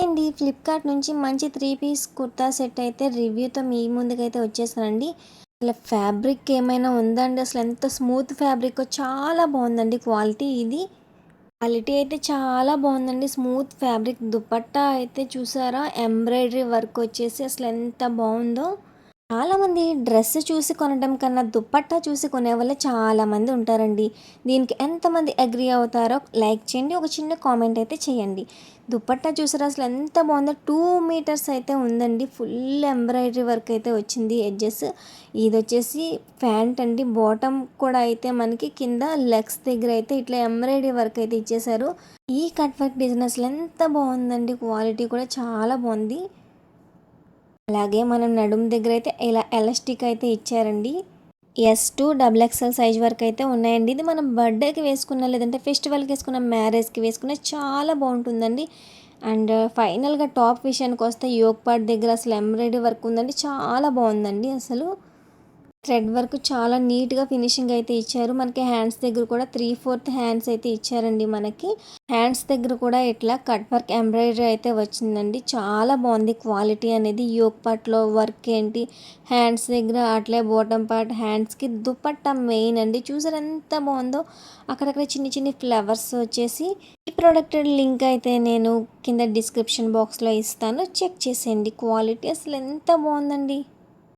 Hi అండి Flipkart నుంచి మంచి త్రీ పీస్ కుర్తా సెట్ అయితే రివ్యూతో మీ ముందుకైతే వచ్చేసానండి అసలు ఫ్యాబ్రిక్ ఏమైనా ఉందండి? అసలు ఎంత స్మూత్ ఫ్యాబ్రిక్ చాలా బాగుందండి క్వాలిటీ ఇది. క్వాలిటీ అయితే చాలా బాగుందండి. స్మూత్ ఫ్యాబ్రిక్ దుపట్టా అయితే చూసారా? ఎంబ్రాయిడరీ వర్క్ వచ్చేసి అసలు ఎంత బాగుందో. చాలామంది డ్రెస్ చూసి కొనడం కన్నా దుప్పట్టా చూసి కొనే వాళ్ళు చాలామంది ఉంటారండి. దీనికి ఎంతమంది అగ్రి అవుతారో లైక్ చేయండి ఒక చిన్న కామెంట్ అయితే చేయండి. దుప్పట్టా చూసారా అసలు ఎంత బాగుందో టూ మీటర్స్ అయితే ఉందండి. ఫుల్ ఎంబ్రాయిడరీ వర్క్ అయితే వచ్చింది ఎడ్జెస్. ఇది వచ్చేసి ప్యాంట్ అండి. బాటమ్ కూడా అయితే మనకి కింద లెగ్స్ దగ్గర అయితే ఇట్లా ఎంబ్రాయిడరీ వర్క్ అయితే ఇచ్చేశారు. ఈ కట్ వర్క్ డిజైన్ అసలు ఎంత బాగుందండి. క్వాలిటీ కూడా చాలా బాగుంది. అలాగే మనం నడుము దగ్గర అయితే ఇలా ఎలాస్టిక్ అయితే ఇచ్చారండి. S two double XL size వరకు అయితే ఉన్నాయండి. ఇది మనం బర్త్డేకి వేసుకున్న లేదంటే ఫెస్టివల్కి వేసుకున్న మ్యారేజ్కి వేసుకున్న చాలా బాగుంటుందండి. అండ్ ఫైనల్గా టాప్ విషయానికి వస్తే యోగ్ పార్ట్ దగ్గర అసలు ఎంబ్రాయిడరీ వర్క్ ఉందండి. చాలా బాగుందండి అసలు. థ్రెడ్ వర్క్ చాలా నీట్గా ఫినిషింగ్ అయితే ఇచ్చారు. మనకి హ్యాండ్స్ దగ్గర కూడా త్రీ ఫోర్త్ హ్యాండ్స్ అయితే ఇచ్చారండి మనకి. హ్యాండ్స్ దగ్గర కూడా ఇట్లా కట్ వర్క్ ఎంబ్రాయిడరీ అయితే వచ్చిందండి. చాలా బాగుంది క్వాలిటీ అనేది. యోగ్ పార్ట్లో వర్క్ ఏంటి? హ్యాండ్స్ దగ్గర అట్లే బాటమ్ పార్ట్ హ్యాండ్స్కి దుపట్టా మెయిన్ అండి. చూసారు ఎంత బాగుందో? అక్కడక్కడ చిన్ని చిన్ని ఫ్లవర్స్ వచ్చేసి ఈ ప్రోడక్ట్ లింక్ అయితే నేను కింద డిస్క్రిప్షన్ బాక్స్లో ఇస్తాను. చెక్ చేసేయండి క్వాలిటీ. అసలు ఎంత బాగుందండి?